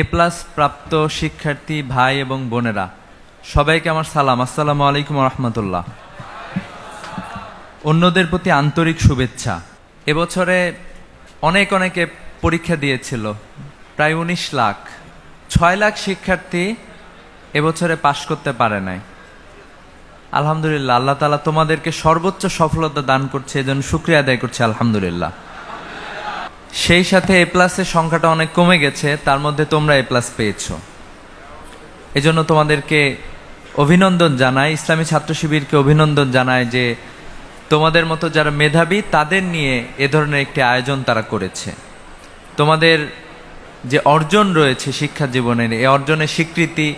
এ plus প্রাপ্ত শিক্ষার্থী ভাই এবং বোনেরা, সবাইকে আমার সালাম। আসসালামু আলাইকুম রহমতুল্লাহ। অন্যদের প্রতি আন্তরিক শুভেচ্ছা। এবছরে অনেক অনেকে পরীক্ষা দিয়েছিল, প্রায় উনিশ লাখ। ছয় লাখ শিক্ষার্থী এবছরে পাশ করতে পারে নাই। আলহামদুলিল্লাহ, আল্লাহ তালা তোমাদেরকে সর্বোচ্চ সফলতা দান করছে, এজন্য শুক্রিয়া আদায় করছে, আলহামদুলিল্লাহ। সেই সাথে এ প্লাসের সংখ্যাটা অনেক কমে গেছে, তার মধ্যে তোমরা এ প্লাস পেয়েছ। এজন্য তোমাদেরকে অভিনন্দন জানায় ইসলামী ছাত্র শিবিরকে অভিনন্দন জানায় যে তোমাদের মতো যারা মেধাবী, তাদের নিয়ে এ ধরনের একটি আয়োজন তারা করেছে। তোমাদের যে অর্জন রয়েছে শিক্ষা জীবনের এই অর্জনের স্বীকৃতি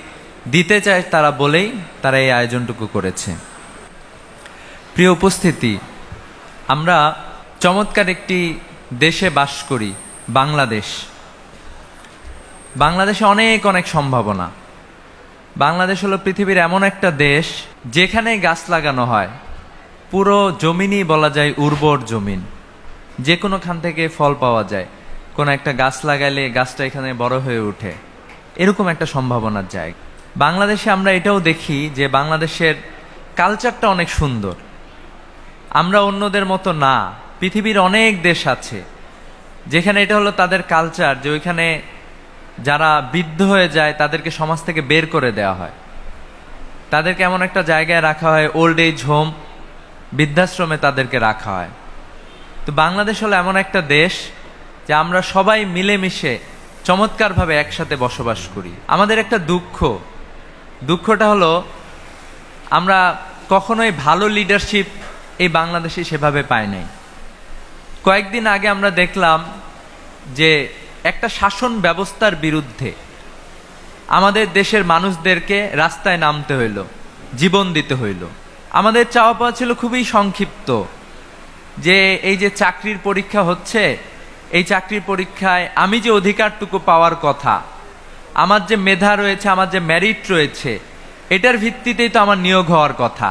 দিতে চায় তারা বলেই তারা এই আয়োজনটুকু করেছে। প্রিয় উপস্থিতি, আমরা চমৎকার একটি দেশে বাস করি, বাংলাদেশ। বাংলাদেশে অনেক অনেক সম্ভাবনা। বাংলাদেশ হলো পৃথিবীর এমন একটা দেশ যেখানে গাছ লাগানো হয়, পুরো জমিনই বলা যায় উর্বর জমিন। যে কোনোখান থেকে ফল পাওয়া যায়, কোনো একটা গাছ লাগাইলে গাছটা এখানে বড় হয়ে ওঠে। এরকম একটা সম্ভাবনার জায়গা। বাংলাদেশে আমরা এটাও দেখি যে বাংলাদেশের কালচারটা অনেক সুন্দর। আমরা অন্যদের মতো না। পৃথিবীর অনেক দেশ আছে, যেখানে এটা হলো তাদের কালচার যে ওইখানে যারা বৃদ্ধ হয়ে যায় তাদেরকে সমাজ থেকে বের করে দেওয়া হয়। তাদেরকে এমন একটা জায়গায় রাখা হয় ওল্ড এজ হোম বৃদ্ধাশ্রমে তাদেরকে রাখা হয়। তো বাংলাদেশ হলো এমন একটা দেশ যে আমরা সবাই মিলেমিশে চমৎকারভাবে একসাথে বসবাস করি। আমাদের একটা দুঃখ, দুঃখটা হলো আমরা কখনোই ভালো লিডারশিপ এই বাংলাদেশে সেভাবে পাই নাই। কয়েকদিন আগে আমরা দেখলাম যে একটা শাসন ব্যবস্থার বিরুদ্ধে আমাদের দেশের মানুষদেরকে রাস্তায় নামতে হইল, জীবন দিতে হইল। আমাদের চাওয়া পাওয়া ছিল খুবই সংক্ষিপ্ত যে এই যে চাকরির পরীক্ষা হচ্ছে, এই চাকরির পরীক্ষায় আমি যে অধিকারটুকু পাওয়ার কথা, আমার যে মেধা রয়েছে, আমার যে মেরিট রয়েছে, এটার ভিত্তিতেই তো আমার নিয়োগ হওয়ার কথা।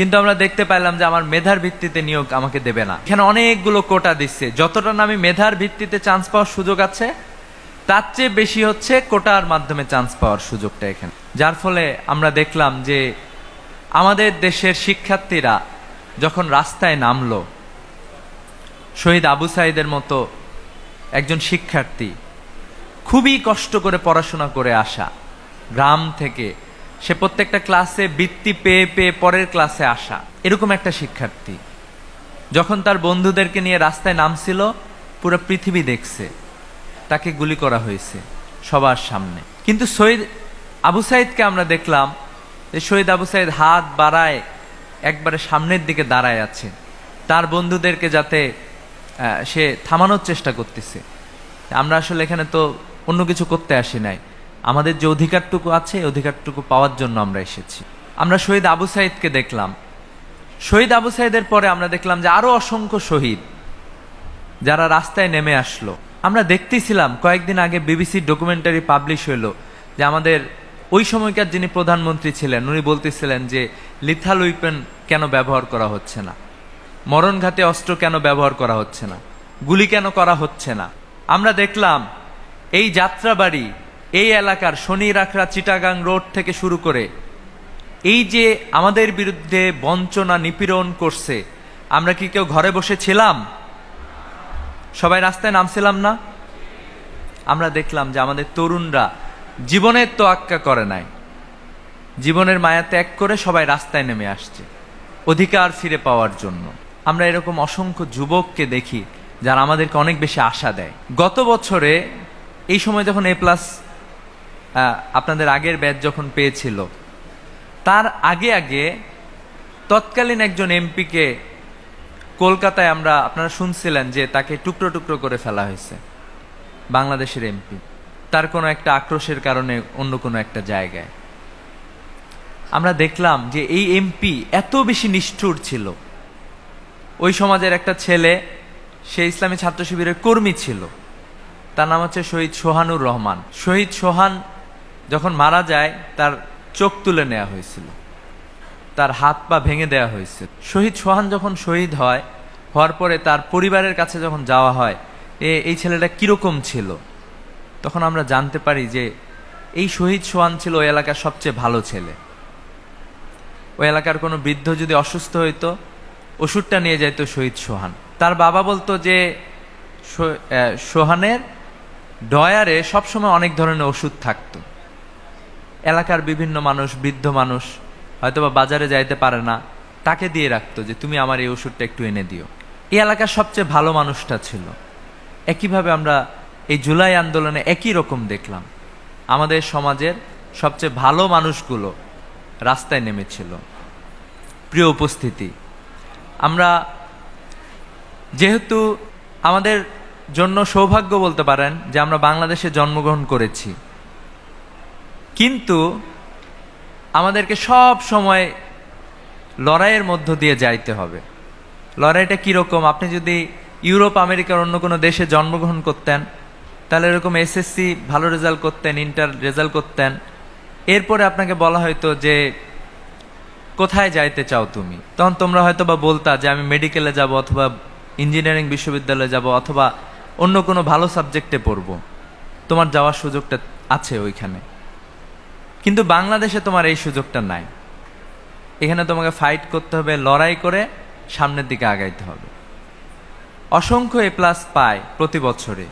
কিন্তু আমরা দেখতে পাইলাম যে আমার মেধার ভিত্তিতে নিয়োগ আমাকে দেবে না। এখানে অনেকগুলো কোটা দিচ্ছে। যতটা না আমি মেধার ভিত্তিতে চান্স পাওয়ার সুযোগ আছে, তার চেয়ে বেশি হচ্ছে কোটার মাধ্যমে চান্স পাওয়ার সুযোগটা এখানে। যার ফলে আমরা দেখলাম যে আমাদের দেশের শিক্ষার্থীরা যখন রাস্তায় নামলো, শহীদ আবু সাইদের মতো একজন শিক্ষার্থী খুবই কষ্ট করে পড়াশোনা করে আসা, গ্রাম থেকে সে প্রত্যেকটা ক্লাসে বৃত্তি পেয়ে পেয়ে পরের ক্লাসে আসা। এরকম একটা শিক্ষার্থী। যখন তার বন্ধুদেরকে নিয়ে রাস্তায় নামছিল, পুরো পৃথিবী দেখছে। তাকে গুলি করা হয়েছে সবার সামনে। কিন্তু শহীদ আবু সাইদকে আমরা দেখলাম যে শহীদ আবু সাইদ হাত বাড়ায় একবারে সামনের দিকে দাঁড়ায় আছে। তার বন্ধুদেরকে যাতে সে থামানোর চেষ্টা করতেছে। আমরা আসলে এখানে তো অন্য কিছু করতে আসি নাই। আমাদের যে অধিকারটুকু আছে, এই অধিকারটুকু পাওয়ার জন্য আমরা এসেছি। আমরা শহীদ আবু সাইদকে দেখলাম। শহীদ আবু সাইদের পরে আমরা দেখলাম যে আরও অসংখ্য শহীদ যারা রাস্তায় নেমে আসলো। আমরা দেখতেছিলাম, কয়েকদিন আগে বিবিসির ডকুমেন্টারি পাবলিশ হইল যে আমাদের ওই সময়কার যিনি প্রধানমন্ত্রী ছিলেন, উনি বলতেছিলেন যে লিথাল উইপেন কেন ব্যবহার করা হচ্ছে না? মরণঘাতে অস্ত্র কেন ব্যবহার করা হচ্ছে না? গুলি কেন করা হচ্ছে না? আমরা দেখলাম, এই যাত্রাবাড়ি এই এলাকার শনি রাখরা চিটাগাং রোড থেকে শুরু করে এই যে আমাদের বিরুদ্ধে বঞ্চনা নিপীড়ন করছে, আমরা কি কেউ ঘরে বসে ছিলাম? সবাই রাস্তায় নামছিলাম না? আমরা দেখলাম যে আমাদের তরুণরা জীবনের তো তোয়াক্কা করে নাই। জীবনের মায়া ত্যাগ করে সবাই রাস্তায় নেমে আসছে, অধিকার ফিরে পাওয়ার জন্য। আমরা এরকম অসংখ্য যুবককে দেখি যারা আমাদেরকে অনেক বেশি আশা দেয়। গত বছরে, এই সময় যখন এ প্লাস আপনাদের আগের ব্যাচ যখন পেয়েছিল, তার আগে আগে তৎকালীন একজন এমপিকে কলকাতায় আমরা, আপনারা শুনছিলেন যে তাকে টুকরো টুকরো করে ফেলা হয়েছে, বাংলাদেশের এমপি। তার কোনো একটা আক্রোশের কারণে অন্য কোনো একটা জায়গায়। আমরা দেখলাম যে এই এমপি এত বেশি নিষ্ঠুর ছিল। ওই সমাজের একটা ছেলে, সে ইসলামী ছাত্র শিবিরের কর্মী ছিল। তার নাম হচ্ছে শহীদ সোহানুর রহমান। শহীদ সোহান যখন মারা যায়, তার চোখ তুলে নেওয়া হয়েছিল। তার হাত পা ভেঙে দেওয়া হয়েছে। শহীদ সোহান যখন শহীদ হয়, হওয়ার পরে তার পরিবারের কাছে যখন যাওয়া হয়, এ, এই ছেলেটা কীরকম ছিল? তখন আমরা জানতে পারি যে, এই শহীদ সোহান ছিল ওই এলাকার সবচেয়ে ভালো ছেলে। ওই এলাকার কোনো বৃদ্ধ যদি অসুস্থ হইতো, ওষুধটা নিয়ে যাইতো শহীদ সোহান। তার বাবা বলতো যে সোহানের ডয়ারে সবসময় অনেক ধরনের ওষুধ থাকতো। এলাকার বিভিন্ন মানুষ, বৃদ্ধ মানুষ, হয়তোবা বাজারে যাইতে পারে না, তাকে দিয়ে রাখতো যে তুমি আমার এই ওষুধটা একটু এনে দিও। এই এলাকার সবচেয়ে ভালো মানুষটা ছিল। একইভাবে আমরা এই জুলাই আন্দোলনে একই রকম দেখলাম। আমাদের সমাজের সবচেয়ে ভালো মানুষগুলো রাস্তায় নেমেছিল। প্রিয় উপস্থিতি, আমরা যেহেতু আমাদের জন্য সৌভাগ্য বলতে পারেন যে আমরা বাংলাদেশে জন্মগ্রহণ করেছি কিন্তু আমাদেরকে সব সময় লড়াইয়ের মধ্য দিয়ে যাইতে হবে। লড়াইটা কীরকম? আপনি যদি ইউরোপ, আমেরিকার অন্য কোনো দেশে জন্মগ্রহণ করতেন, তাহলে এরকম এসএসসি ভালো রেজাল্ট করতেন, ইন্টার রেজাল্ট করতেন। এরপরে আপনাকে বলা হয়তো যে, কোথায় যাইতে চাও তুমি? তখন তোমরা হয়তো বা বলতা যে, আমি মেডিকেলে যাব অথবা ইঞ্জিনিয়ারিং বিশ্ববিদ্যালয়ে যাব অথবা অন্য কোনো ভালো সাবজেক্টে পড়ব। তোমার যাওয়ার সুযোগটা আছে ওইখানে। কিন্তু বাংলাদেশে তোমার এই সুযোগটা নাই। এখানে তোমাকে ফাইট করতে হবে, লড়াই করে সামনের দিকে আগাইতে হবে। অসংখ্য এ প্লাস পায় প্রতি বছরে।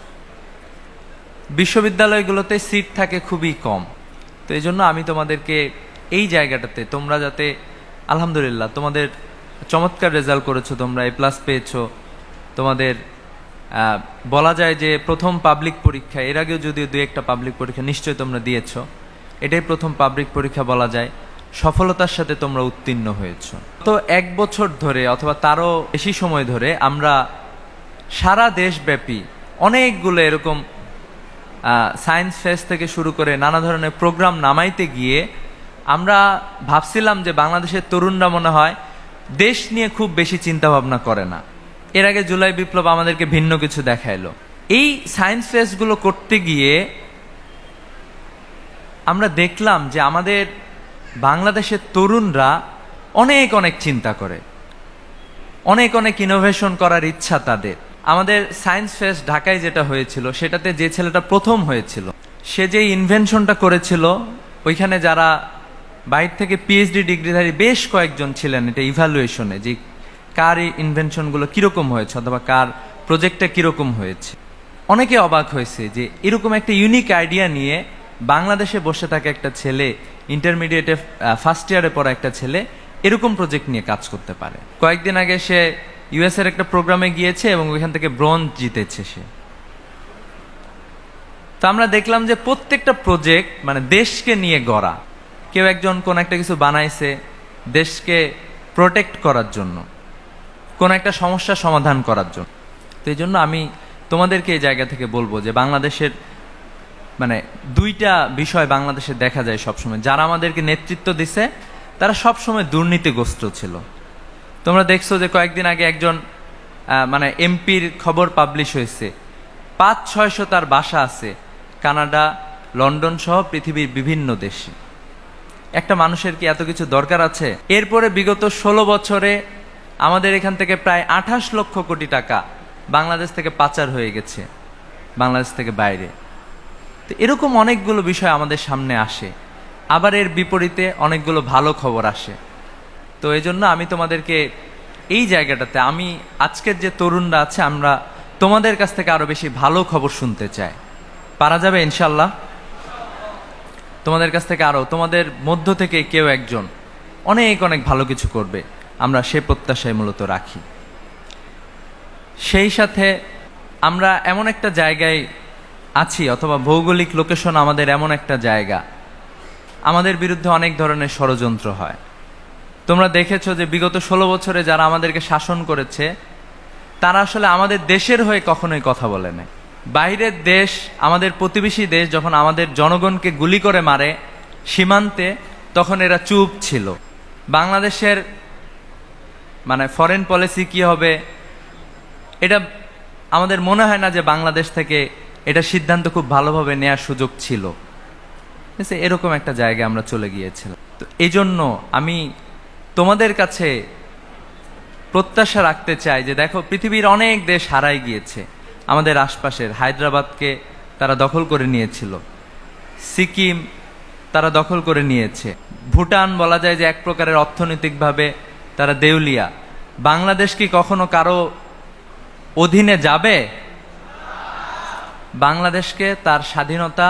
বিশ্ববিদ্যালয়গুলোতে সিট থাকে খুবই কম। তো এই জন্য আমি তোমাদেরকে এই জায়গাটাতে, তোমরা যাতে, আলহামদুলিল্লাহ, তোমাদের চমৎকার রেজাল্ট করেছ, তোমরা এ প্লাস পেয়েছ। তোমাদের বলা যায় যে প্রথম পাবলিক পরীক্ষা, এর আগেও যদিও দু একটা পাবলিক পরীক্ষা নিশ্চয়ই তোমরা দিয়েছ। এটাই প্রথম পাবলিক পরীক্ষা বলা যায়। সফলতার সাথে তোমরা উত্তীর্ণ হয়েছো। তো এক বছর ধরে অথবা তারও বেশি সময় ধরে আমরা সারা দেশব্যাপী অনেকগুলো এরকম সায়েন্স ফেস্ট থেকে শুরু করে নানা ধরনের প্রোগ্রাম নামাইতে গিয়ে আমরা ভাবছিলাম যে বাংলাদেশের তরুণরা মনে হয় দেশ নিয়ে খুব বেশি চিন্তা ভাবনা করে না। এর আগে জুলাই বিপ্লব আমাদেরকে ভিন্ন কিছু দেখাইলো। এই সায়েন্স ফেস্টগুলো করতে গিয়ে আমরা দেখলাম যে আমাদের বাংলাদেশের তরুণরা অনেক অনেক চিন্তা করে। অনেক অনেক ইনোভেশন করার ইচ্ছা তাদের। আমাদের সায়েন্স ফেস্ট ঢাকায় যেটা হয়েছিল, সেটাতে যে ছেলেটা প্রথম হয়েছিল, সে যে ইনভেনশনটা করেছিল, ওইখানে যারা বাইর থেকে পিএইচডি ডিগ্রিধারী বেশ কয়েকজন ছিলেন এটা ইভ্যালুয়েশনে যে কার ইনভেনশনগুলো কীরকম হয়েছে, অথবা কার প্রজেক্টটা কীরকম হয়েছে। অনেকে অবাক হয়েছে যে এরকম একটা ইউনিক আইডিয়া নিয়ে বাংলাদেশে বসে থাকা একটা ছেলে ইন্টারমিডিয়েটে ফার্স্ট ইয়ারে পড়া একটা ছেলে, এরকম প্রজেক্ট নিয়ে কাজ করতে পারে। কয়েকদিন আগে সে ইউএস এর একটা প্রোগ্রামে গিয়েছে এবং ওইখান থেকে ব্রোঞ্জ জিতেছে সে। তো আমরা দেখলাম যে প্রত্যেকটা প্রজেক্ট মানে দেশকে নিয়ে গড়া। কেউ একজন কোন একটা কিছু বানাইছে দেশকে প্রোটেক্ট করার জন্য, কোন একটা সমস্যা সমাধান করার জন্য। তো এই জন্য আমি তোমাদেরকে এই জায়গা থেকে বলব যে বাংলাদেশের মানে দুইটা বিষয় বাংলাদেশে দেখা যায় সবসময়। যারা আমাদেরকে নেতৃত্ব দিছে, তারা সবসময় দুর্নীতিগ্রস্ত ছিল। তোমরা দেখছ যে কয়েকদিন আগে একজন মানে এমপির খবর পাবলিশ হয়েছে। পাঁচ ছয়শো তার বাসা আছে, কানাডা, লন্ডন সহ পৃথিবীর বিভিন্ন দেশে। একটা মানুষের কি এত কিছু দরকার আছে? এরপরে বিগত ষোলো বছরে আমাদের এখান থেকে প্রায় আঠাশ লক্ষ কোটি টাকা বাংলাদেশ থেকে পাচার হয়ে গেছে, বাংলাদেশ থেকে বাইরে। তো এরকম অনেকগুলো বিষয় আমাদের সামনে আসে। আবার এর বিপরীতে অনেকগুলো ভালো খবর আসে। তো এই জন্য আমি তোমাদেরকে এই জায়গাটাতে, আমি আজকের যে তরুণরা আছে, আমরা তোমাদের কাছ থেকে আরও বেশি ভালো খবর শুনতে চাই। পারা যাবে ইনশাল্লাহ তোমাদের কাছ থেকে আরও, তোমাদের মধ্য থেকে কেউ একজন অনেক অনেক ভালো কিছু করবে, আমরা সে প্রত্যাশায় মূলত রাখি। সেই সাথে আমরা এমন একটা জায়গায় আছি অথবা ভৌগোলিক লোকেশন আমাদের এমন একটা জায়গা। আমাদের বিরুদ্ধে অনেক ধরনের ষড়যন্ত্র হয়। তোমরা দেখেছ যে বিগত ষোলো বছরে যারা আমাদেরকে শাসন করেছে, তারা আসলে আমাদের দেশের হয়ে কখনোই কথা বলে নাই। বাইরের দেশ, আমাদের প্রতিবেশী দেশ যখন আমাদের জনগণকে গুলি করে মারে সীমান্তে, তখন এরা চুপ ছিল। বাংলাদেশের মানে ফরেন পলিসি কি হবে, এটা আমাদের মনে হয় না যে বাংলাদেশ থেকে এটা সিদ্ধান্ত খুব ভালোভাবে নেওয়ার সুযোগ ছিল। এরকম একটা জায়গায় আমরা চলে গিয়েছিলাম। তো এই জন্য আমি তোমাদের কাছে প্রত্যাশা রাখতে চাই যে দেখো, পৃথিবীর অনেক দেশ হারাই গিয়েছে। আমাদের আশপাশের হায়দ্রাবাদকে তারা দখল করে নিয়েছিল। সিকিম তারা দখল করে নিয়েছে। ভুটান বলা যায় যে এক প্রকারের অর্থনৈতিকভাবে তারা দেউলিয়া। বাংলাদেশ কি কখনো কারও অধীনে যাবে? বাংলাদেশকে তার স্বাধীনতা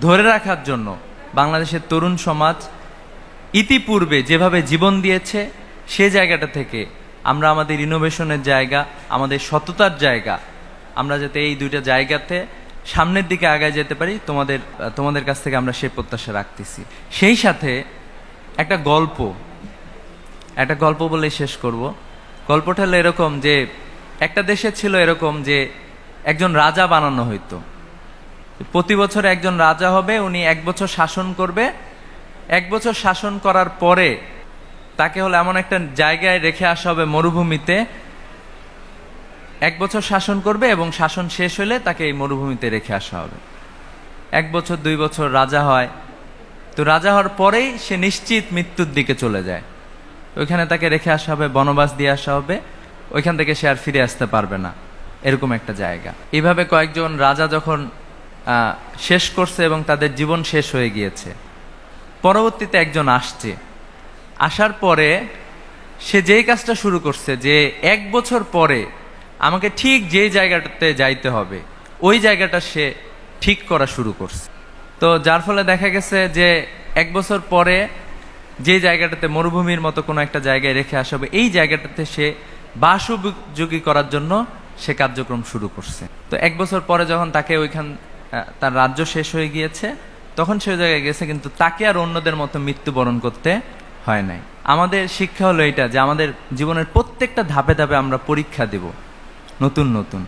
ধরে রাখার জন্য বাংলাদেশের তরুণ সমাজ ইতিপূর্বে যেভাবে জীবন দিয়েছে, সে জায়গাটা থেকে আমরা আমাদের ইনোভেশনের জায়গা, আমাদের সততার জায়গা, আমরা যাতে এই দুইটা জায়গাতে সামনের দিকে আগায় যেতে পারি, তোমাদের তোমাদের কাছ থেকে আমরা সে প্রত্যাশা রাখতেছি। সেই সাথে একটা গল্প একটা গল্প বলে শেষ করব। গল্পটা হলো এরকম যে, একটা দেশে ছিল এরকম যে একজন রাজা বানানো হইতো। প্রতি বছর একজন রাজা হবে, উনি এক বছর শাসন করবে। এক বছর শাসন করার পরে তাকে হলো এমন একটা জায়গায় রেখে আসা হবে মরুভূমিতে। এক বছর শাসন করবে এবং শাসন শেষ হলে তাকে এই মরুভূমিতে রেখে আসা হবে। এক বছর, দুই বছর রাজা হয়। তো রাজা হওয়ার পরেই সে নিশ্চিত মৃত্যুর দিকে চলে যায়। ওইখানে তাকে রেখে আসা হবে, বনবাস দিয়ে আসা হবে। ওইখান থেকে সে আর ফিরে আসতে পারবে না। এরকম একটা জায়গা। এইভাবে কয়েকজন রাজা যখন শেষ করছে এবং তাদের জীবন শেষ হয়ে গিয়েছে, পরবর্তীতে একজন আসছে। আসার পরে সে যেই কাজটা শুরু করছে যে এক বছর পরে আমাকে ঠিক যেই জায়গাটাতে যাইতে হবে, ওই জায়গাটা সে ঠিক করা শুরু করছে। তো যার ফলে দেখা গেছে যে এক বছর পরে যে জায়গাটাতে মরুভূমির মতো কোনো একটা জায়গায় রেখে আসা হবে, এই জায়গাটাতে সে বাস উপযোগী করার জন্য সে কার্যক্রম শুরু করছে। তো এক বছর পরে যখন তাকে ওইখান তার রাজ্য শেষ হয়ে গিয়েছে, তখন সে জায়গায় গেছে, কিন্তু তাকে আর অন্যদের মতো মৃত্যুবরণ করতে হয় নাই। আমাদের শিক্ষা হলো এটা যে আমাদের জীবনের প্রত্যেকটা ধাপে ধাপে আমরা পরীক্ষা দেব, নতুন নতুন।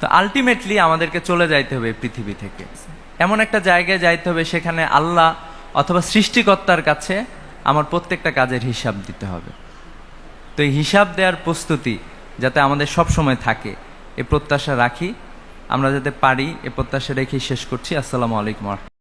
তো আলটিমেটলি আমাদেরকে চলে যাইতে হবে পৃথিবী থেকে। এমন একটা জায়গায় যাইতে হবে সেখানে আল্লাহ অথবা সৃষ্টিকর্তার কাছে আমার প্রত্যেকটা কাজের হিসাব দিতে হবে। তো এই হিসাব দেওয়ার প্রস্তুতি যাতে আমাদের সব সময় থাকে। এ প্রত্যাশা রাখি। আমরা যাতে পারি, এ প্রত্যাশা রেখেই শেষ করছি। আসসালামু আলাইকুম।